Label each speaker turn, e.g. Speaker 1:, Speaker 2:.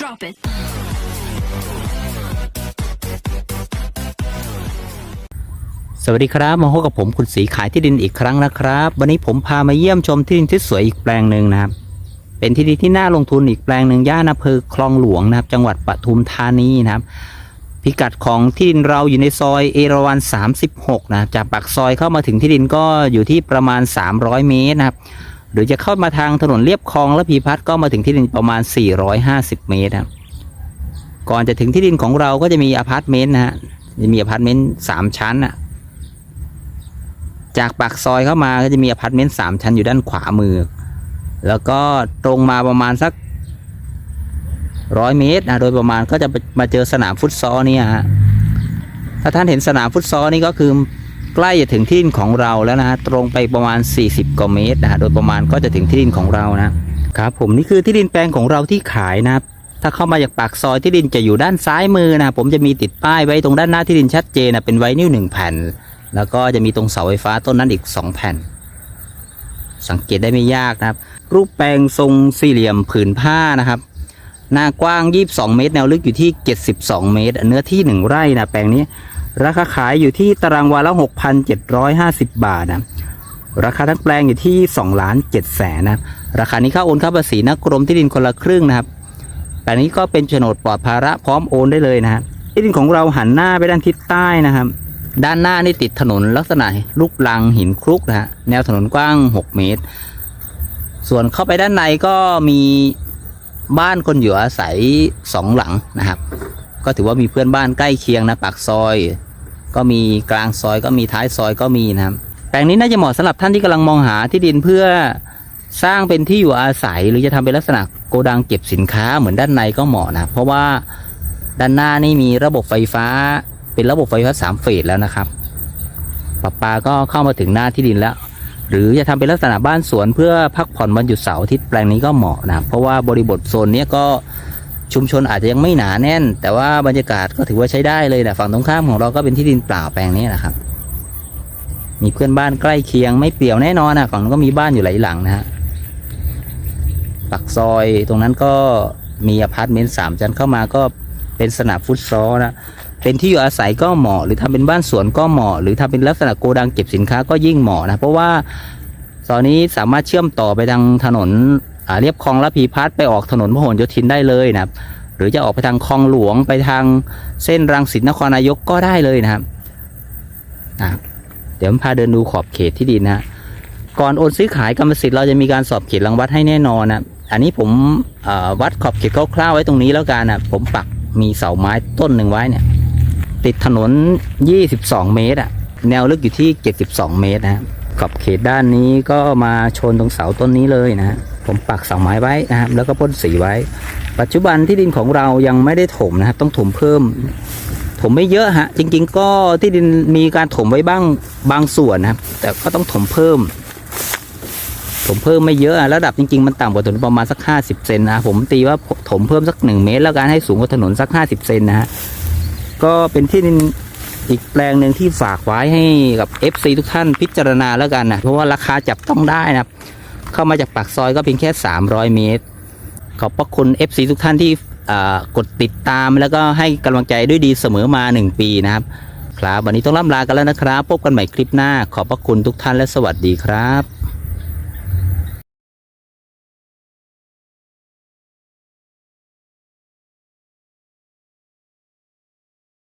Speaker 1: Drop it.
Speaker 2: สวัสดีครับ มาพบกับผมคุณสีขายที่ดินอีกครั้งนะครับ วันนี้ผมพามาเยี่ยมชมที่ดินที่สวยอีกแปลงหนึ่งนะครับ เป็นที่ดินที่น่าลงทุนอีกแปลงหนึ่งย่านอำเภอคลองหลวงนะครับ จังหวัดปทุมธานีนะครับ พิกัดของที่ดินเราอยู่ในซอยเอราวัณ36 นะ จากปากซอยเข้ามาถึงที่ดินก็อยู่ที่ประมาณ 300 เมตรนะครับ หรือจะเข้ามาทางถนนเลียบคลองและพีพัฒน์ก็มาถึงที่ดินประมาณ 450 เมตรครับก่อนจะถึงที่ดินของเราก็จะมีอพาร์ตเมนต์นะฮะจะมีอพาร์ตเมนต์สามชั้นน่ะจากปากซอยเข้ามาก็จะมีอพาร์ตเมนต์สามชั้นอยู่ด้านขวามือ แล้วก็ตรงมาประมาณสักร้อยเมตรนะโดยประมาณก็จะมาเจอสนามฟุตซอลนี่ฮะถ้าท่านเห็นสนามฟุตซอลนี่ก็คือ ใกล้จะถึงที่ดินของเราแล้วนะฮะตรงไปประมาณ 40กว่าเมตรนะฮะโดยประมาณก็จะถึงที่ดินของเรานะครับผมนี่คือที่ดินแปลงของเราที่ขายนะครับถ้าเข้ามาจากปากซอยที่ดินจะอยู่ด้านซ้ายมือนะผมจะมีติดป้ายไว้ตรงด้านหน้าที่ดินชัดเจนนะเป็นไวนิลหนึ่งแผ่น แล้วก็จะมีตรงเสาไฟฟ้าต้นนั้นอีก 2 แผ่น สังเกตได้ไม่ยากนะครับ รูปแปลงทรงสี่เหลี่ยมผืนผ้านะครับหน้ากว้าง 22 เมตร แนวลึกอยู่ที่ 72 เมตร เนื้อที่ 1 ไร่นะแปลงนี้ ราคาขายอยู่ที่ตารางวาละ 6,750 บาทนะราคาทั้งแปลงอยู่ที่2ล้าน7แสนนะราคานี้ค่าโอนค่าภาษีนะกรมที่ดินคนละครึ่งนะครับแปลงนี้ก็เป็นโฉนดปลอดภาระพร้อมโอนได้เลยนะฮะที่ดินของเราหันหน้าไปด้านทิศใต้นะครับ ด้านหน้านี่ติดถนนลักษณะลูกลังหินคลุกนะฮะแนวถนนกว้าง 6 เมตร ส่วนเข้าไปด้านในก็มีบ้านคนอยู่อาศัยสองหลังนะครับ ก็ถือว่ามีเพื่อนบ้านใกล้เคียงนะปากซอย ก็มีกลางซอยก็มีท้ายซอยก็มีนะครับ แปลงนี้น่าจะเหมาะสำหรับท่านที่กำลังมองหาที่ดินเพื่อสร้างเป็นที่อยู่อาศัย หรือจะทำเป็นลักษณะโกดังเก็บสินค้าเหมือนด้านในก็เหมาะนะเพราะว่าด้านหน้านี่มีระบบไฟฟ้า เป็นระบบไฟฟ้าสามเฟสแล้วนะครับปะปาก็เข้ามาถึงหน้าที่ดินแล้ว หรือจะทำเป็นลักษณะบ้านสวนเพื่อพักผ่อนวันหยุดเสาร์อาทิตย์แปลงนี้ก็เหมาะนะเพราะว่าบริบทโซนนี้ก็ ชุมชนอาจจะยังไม่หนาแน่น แต่ว่าบรรยากาศก็ถือว่าใช้ได้เลยนะฝั่งตรงข้ามของเราก็เป็นที่ดินเปล่าแปลงนี้นะครับ มีเพื่อนบ้านใกล้เคียงไม่เปลี่ยวแน่นอนนะฝั่งนั้นก็มีบ้านอยู่หลายหลังนะฮะปักซอยตรงนั้นก็มีอพาร์ตเมนต์สามชั้นเข้ามาก็เป็นสนามฟุตซอลนะเป็นที่อยู่อาศัยก็เหมาะ หรือทำเป็นบ้านสวนก็เหมาะ หรือทำเป็นลักษณะโกดังเก็บสินค้าก็ยิ่งเหมาะนะเพราะว่าตอนนี้สามารถเชื่อมต่อไปทางถนน เรียบคลองระพีพัฒไปออกถนนพหลโยธินได้เลยนะครับ หรือจะออกไปทางคลองหลวงไปทางเส้นรังสิตนครนายกก็ได้เลยนะครับอะเดี๋ยวผมพาเดินดูขอบเขตที่ดินนะก่อนโอนซื้อขายกรรมสิทธิ์เราจะมีการสอบเขตรังวัดให้แน่นอนนะอันนี้ผมวัดขอบเขตคร่าวๆไว้ตรงนี้แล้วกันนะผมปักมีเสาไม้ต้นหนึ่งไว้เนี่ย ติดถนน 22 เมตรอะแนวลึกอยู่ที่ 72 เมตรนะฮะขอบเขตด้านนี้ก็มาชนตรงเสาต้นนี้เลยนะฮะ ผมปักเสาไม้ไว้นะครับ แล้วก็พ่นสีไว้ ปัจจุบันที่ดินของเรายังไม่ได้ถมนะครับ ต้องถมเพิ่ม ถมไม่เยอะฮะ จริง ๆ ก็ที่ดินมีการถมไว้บ้างบางส่วนนะครับ แต่ก็ต้องถมเพิ่ม ถมเพิ่มไม่เยอะอะระดับจริง ๆ มันต่ำกว่าถนนประมาณสัก 50 เซนนะผมตีว่าถมเพิ่มสัก 1 เมตร แล้วการให้สูงกว่าถนนสัก 50 เซนนะฮะ ก็เป็นที่ดินอีกแปลงหนึ่งที่ฝากไว้ให้กับ FC ทุกท่านพิจารณาแล้วกันนะเพราะว่าราคาจับต้องได้นะครับ เข้ามาจากปากซอยก็เพียงแค่ 300 เมตร ขอบพระคุณ FC ทุกท่านที่กดติดตามแล้วก็ให้กำลังใจด้วยดีเสมอมา 1 ปีนะครับ ครับ วันนี้ต้องล่ำลากันแล้วนะครับ พบกันใหม่คลิปหน้า ขอบพระคุณทุกท่านและสวัสดีครับ